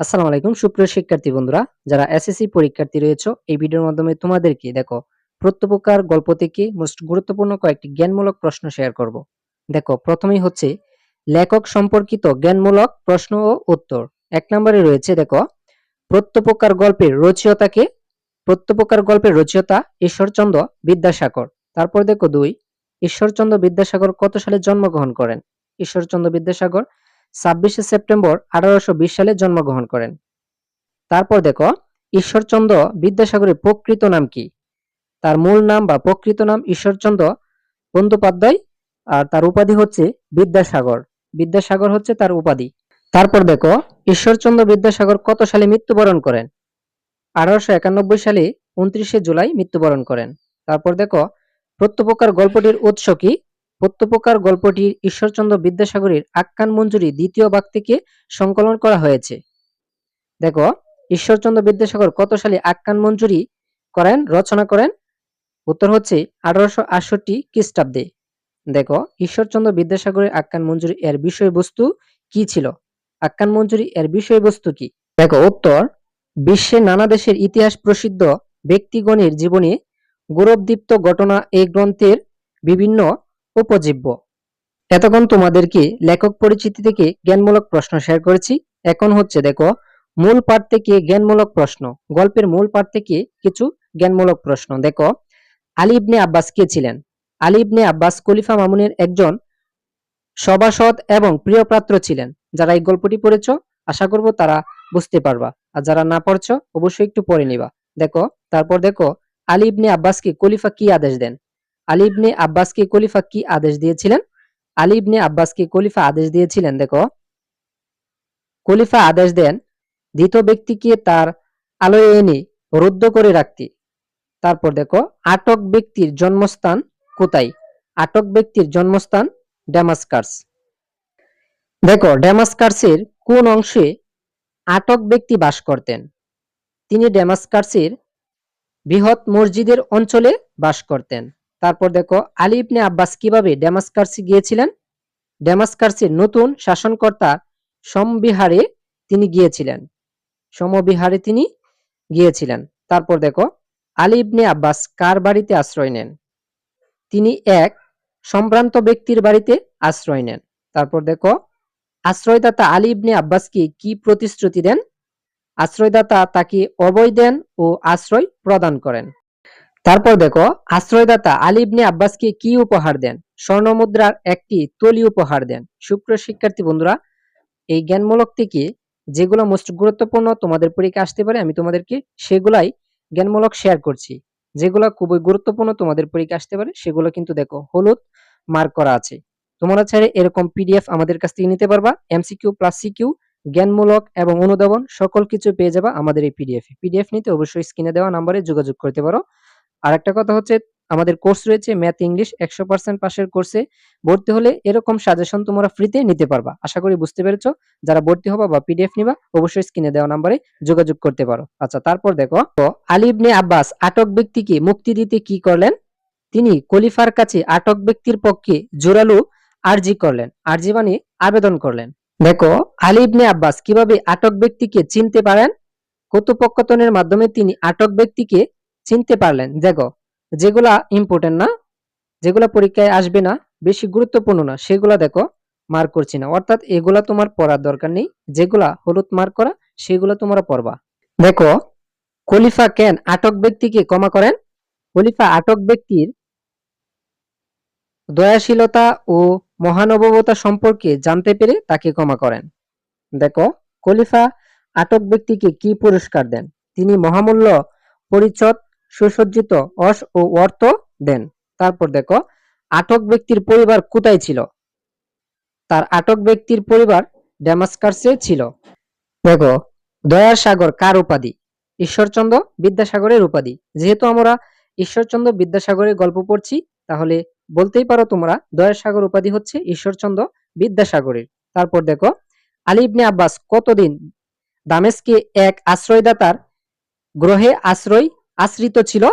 আসসালামু আলাইকুম, সুপ্রিয় শিক্ষার্থী বন্ধুরা, যারা এসএসসি পরীক্ষার্থী রয়েছে, এই ভিডিওর মাধ্যমে তোমাদেরকে দেখো, প্রত্যপকার গল্প থেকে মোস্ট গুরুত্বপূর্ণ কয়েকটি জ্ঞানমূলক প্রশ্ন শেয়ার করব। দেখো, প্রথমেই হচ্ছে, লেখক সম্পর্কিত জ্ঞানমূলক প্রশ্ন ও উত্তর। এক নম্বরে রয়েছে, দেখো, প্রত্যপকার গল্পের রচয়িতাকে, প্রত্যপকার গল্পের রচয়িতা ঈশ্বরচন্দ্র বিদ্যাসাগর। তারপর দেখো দুই, ঈশ্বরচন্দ্র বিদ্যাসাগর কত সালে জন্মগ্রহণ করেন? ঈশ্বরচন্দ্র বিদ্যাসাগর ছাব্বিশে সেপ্টেম্বর আঠারোশো সালে জন্মগ্রহণ করেন। তারপর দেখো, ঈশ্বরচন্দ্র বিদ্যাসাগরের প্রকৃত নাম কি? তার মূল নাম বা প্রকৃত নাম ঈশ্বরচন্দ্র বন্দ্যোপাধ্যায় আর তার উপাধি হচ্ছে বিদ্যাসাগর। বিদ্যাসাগর হচ্ছে তার উপাধি। তারপর দেখো, ঈশ্বরচন্দ্র বিদ্যাসাগর কত সালে মৃত্যুবরণ করেন? আঠারোশো একানব্বই সালে উনত্রিশে জুলাই মৃত্যুবরণ করেন। তারপর দেখো, প্রত্যপকার গল্পটির উৎস কি? প্রত্যপকার গল্পটি ঈশ্বরচন্দ্র বিদ্যাসাগরের আখ্যান মঞ্জুরি দ্বিতীয় ভাগ থেকে সংকলন করা হয়েছে। দেখো, ঈশ্বরচন্দ্র বিদ্যাসাগর কত সালে আখ্যান মঞ্জুরি করেন, রচনা করেন? উত্তর হচ্ছে আঠারোশো আটষট্টি খ্রিস্টাব্দে। দেখো, ঈশ্বরচন্দ্র বিদ্যাসাগরের আখ্যান মঞ্জুরি এর বিষয়বস্তু কি ছিল? আখ্যান মঞ্জুরি এর বিষয়বস্তু কি? দেখো, উত্তর, বিশ্বের নানা দেশের ইতিহাস প্রসিদ্ধ ব্যক্তিগণের জীবনে গৌরবদীপ্ত ঘটনা এই গ্রন্থের বিভিন্ন উপজীব্য। এতক্ষণ তোমাদেরকে লেখক পরিচিতি থেকে জ্ঞানমূলক প্রশ্ন শেয়ার করেছি। এখন হচ্ছে দেখো, মূল পাঠ থেকে জ্ঞানমূলক প্রশ্ন, গল্পের মূল পাঠ থেকে কিছু জ্ঞানমূলক প্রশ্ন। দেখো, আলী ইবনে আব্বাস কে ছিলেন? আলী ইবনে আব্বাস খলিফা মামুনের একজন সভাসদ এবং প্রিয় পাত্র ছিলেন। যারা এই গল্পটি পড়েছ, আশা করব তারা বুঝতে পারবা। আর যারা না পড়ছ, অবশ্যই একটু পড়ে নিবা। দেখো, তারপর দেখো, আলী ইবনে আব্বাসকে খলিফা কি আদেশ দেন? আলী ইবনে আব্বাসকে খলিফা কি আদেশ দিয়েছিলেন? আলী ইবনে আব্বাসকে খলিফা আদেশ দিয়েছিলেন, দেখো। খলিফা আদেশ দেন দ্বিতীয় ব্যক্তিকে তার আলোয় এনে রুদ্ধ করে রাখতে। তারপর দেখো, আটক ব্যক্তির জন্মস্থান কোথায়? আটক ব্যক্তির জন্মস্থান ড্যামাস্কার্স দেখো ড্যামাস্কার্সের কোন অংশে আটক ব্যক্তি বাস করতেন? তিনি ড্যামাস্কার্সের বৃহৎ মসজিদের অঞ্চলে বাস করতেন। তারপর দেখো আলী ইবনে আব্বাস কীভাবে ড্যামাস্কার্সে গিয়েছিলেন? ড্যামাস্কার্সের নতুন শাসনকর্তা সমবিহারে তিনি গিয়েছিলেন। সমবিহারে তিনি গিয়েছিলেন। তারপর দেখো আলী ইবনে আব্বাস কার বাড়িতে আশ্রয় নেন? তিনি এক সম্ভ্রান্ত ব্যক্তির বাড়িতে আশ্রয় নেন। তারপর দেখো আশ্রয়দাতা আলী ইবনে আব্বাসকে কি প্রতিশ্রুতি দেন? আশ্রয়দাতা তাকে অবয় দেন ও আশ্রয় প্রদান করেন। তারপর দেখো, আশ্রয়দাতা আলী ইবনে আব্বাসকে কি উপহার দেন? স্বর্ণমুদ্রার একটি তলি উপহার দেন। সুপ্রিয় শিক্ষার্থী বন্ধুরা, এই জ্ঞানমূলক থেকে যেগুলো মোস্ট গুরুত্বপূর্ণ তোমাদের পরীক্ষা আসতে পারে, আমি তোমাদেরকে সেগুলাই জ্ঞানমূলক শেয়ার করছি। যেগুলো খুবই গুরুত্বপূর্ণ তোমাদের পরীক্ষা আসতে পারে, সেগুলো কিন্তু দেখো, হলুদ মার্ক করা আছে। তোমরা চাইলে এরকম পিডিএফ আমাদের কাছ থেকে নিতে পারবা এমসিকিউ প্লাস সিকিউ জ্ঞানমূলক এবং অনুধাবন, সকল কিছু পেয়ে যাবা আমাদের এই পিডিএফ পিডিএফ নিতে অবশ্যই স্ক্রিনে দেওয়া নাম্বারে যোগাযোগ করতে পারো। আর একটা কথা হচ্ছে, আমাদের কোর্স রয়েছে ম্যাথ ইংলিশ একশো পার্সেন্ট পাশের কোর্সে ভর্তি হলে এরকম সাজেশন তোমরা ফ্রিতে নিতে পারবা। আশা করি বুঝতে পেরেছ। যারা ভর্তি হবা বা পিডিএফ নিবা, অবশ্যই স্ক্রিনে দেওয়া নাম্বারে যোগাযোগ করতে পারো। আচ্ছা তারপর দেখো, তো আলী আব্বাস, আটক ব্যক্তিকে মুক্তি দিতে কি করলেন? তিনি কলিফার কাছে আটক ব্যক্তির পক্ষে জোরালো আর্জি করলেন। আর্জি মানে আবেদন করলেন। দেখো, আলী ইবনে আব্বাস কীভাবে আটক ব্যক্তিকে চিনতে পারেন? কথোপকথনের মাধ্যমে তিনি আটক ব্যক্তিকে চিনতে পারলেন, দেখো, যেগুলা ইম্পর্টেন্ট না, যেগুলা পরীক্ষায় আসবে না, বেশি গুরুত্বপূর্ণ না, সেগুলা দেখো মার্ক করছি না। অর্থাৎ এগুলা তোমার পড়ার দরকার নেই, যেগুলা হলুদ মার্ক করা, সেগুলো তোমরা পড়বা। দেখো, খলিফা কেন আটক ব্যক্তিকে ক্ষমা করেন? খলিফা আটক ব্যক্তির দয়াশীলতা ও মহানববতা সম্পর্কে জানতে পেরে তাকে ক্ষমা করেন। দেখো, খলিফা আটক ব্যক্তিকে কি পুরস্কার দেন? তিনি মহামূল্য পরিচ্ছদ সুসজ্জিত অস ও অর্থ দেন। তারপর দেখো, আটক ব্যক্তির পরিবার কোথায় ছিল? তার আটক ব্যক্তির পরিবার ড্যামাস্কার্সে ছিল। দেখো, দয়ার সাগর কার উপাধি? ঈশ্বরচন্দ্র বিদ্যাসাগরের উপাধি। যেহেতু আমরা ঈশ্বরচন্দ্র বিদ্যাসাগরের গল্প পড়ছি, তাহলে বলতেই পারো তোমরা, দয়ার সাগর উপাধি হচ্ছে ঈশ্বরচন্দ্র বিদ্যাসাগরের। তারপর দেখো, আলী ইবনে আব্বাস কতদিন দামেস্কে এক আশ্রয়দাতার গ্রহে আশ্রয় আশ্রিত ছিল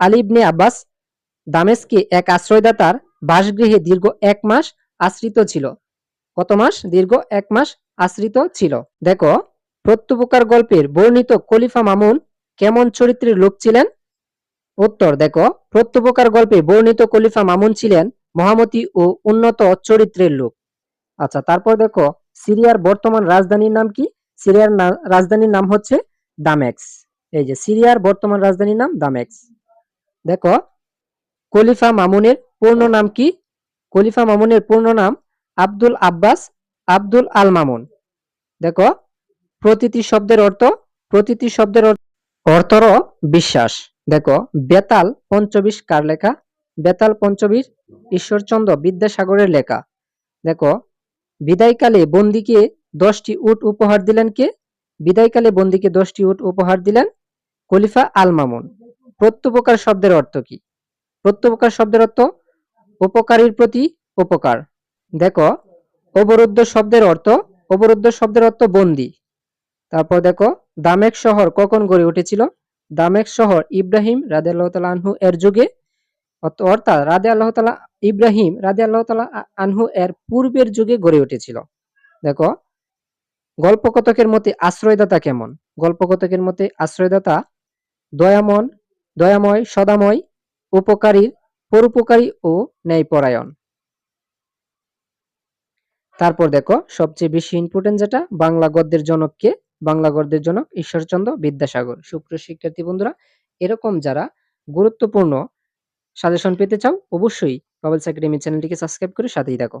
আলী ইবনে আব্বাস দামেস্কে এক আশ্রয়দাতার বাসগৃহে দীর্ঘ এক মাস আশ্রিত ছিল। কত মাস? দীর্ঘ এক মাস আশ্রিত ছিল। দেখো, প্রত্যুপকার গল্পের বর্ণিত খলিফা মামুন কেমন চরিত্রের লোক ছিলেন? উত্তর, দেখো, প্রত্যুপকার গল্পে বর্ণিত খলিফা মামুন ছিলেন মহামতি ও উন্নত চরিত্রের লোক। আচ্ছা তারপর দেখো, সিরিয়ার বর্তমান রাজধানীর নাম কি? সিরিয়ার রাজধানীর নাম হচ্ছে দামেক্স এই যে সিরিয়ার বর্তমান রাজধানীর নাম দামেক্স দেখো, খলিফা মামুনের পূর্ণ নাম কি? খলিফা মামুনের পূর্ণ নাম আব্দুল আব্বাস আব্দুল আল মামুন। দেখো, প্রতিটি শব্দের অর্থ, প্রতিটি শব্দের অর্থ- অর্থর বিশ্বাস। দেখো, বেতাল পঞ্চবিশ কার লেখা? বেতাল পঞ্চবিশ ঈশ্বরচন্দ্র বিদ্যাসাগরের লেখা। দেখো, বিদায়কালে বন্দিকে দশটি উট উপহার দিলেন কে? বিদায়কালে বন্দিকে দশটি উট উপহার দিলেন খলিফা আল মামুন প্রত্যুপকার শব্দের অর্থ কি? প্রত্যুপকার শব্দের অর্থ উপকারীর প্রতি উপকার। দেখো, অবরুদ্ধ শব্দের অর্থ, অবরুদ্ধ শব্দের অর্থ বন্দি। তারপর দেখো, দামেক শহর কখন গড়ে উঠেছিল? দামেক শহর ইব্রাহিম রাদে আল্লাহ তালা আনহু এর যুগে। অর্থ- অর্থাৎ রাদে আল্লাহ তালা ইব্রাহিম রাদে আল্লাহ তালা আনহু এর পূর্বের যুগে গড়ে উঠেছিল। দেখো, গল্পকথকের মতে আশ্রয়দাতা কেমন? গল্পকথকের মতে আশ্রয়দাতা দয়ামন, দয়াময়, সদাময়, উপকারীর, পরোপকারী ও ন্যায়পরায়ণ। তারপর দেখো, সবচেয়ে বেশি ইম্পর্টেন্ট যেটা, বাংলা গদ্যের জনককে, বাংলা গদ্যের জনক ঈশ্বরচন্দ্র বিদ্যাসাগর। সুপ্রিয় শিক্ষার্থী বন্ধুরা, এরকম যারা গুরুত্বপূর্ণ সাজেশন পেতে চাও, অবশ্যই বাবলস একাডেমি চ্যানেলটিকে সাবস্ক্রাইব করে সাথেই থাকো।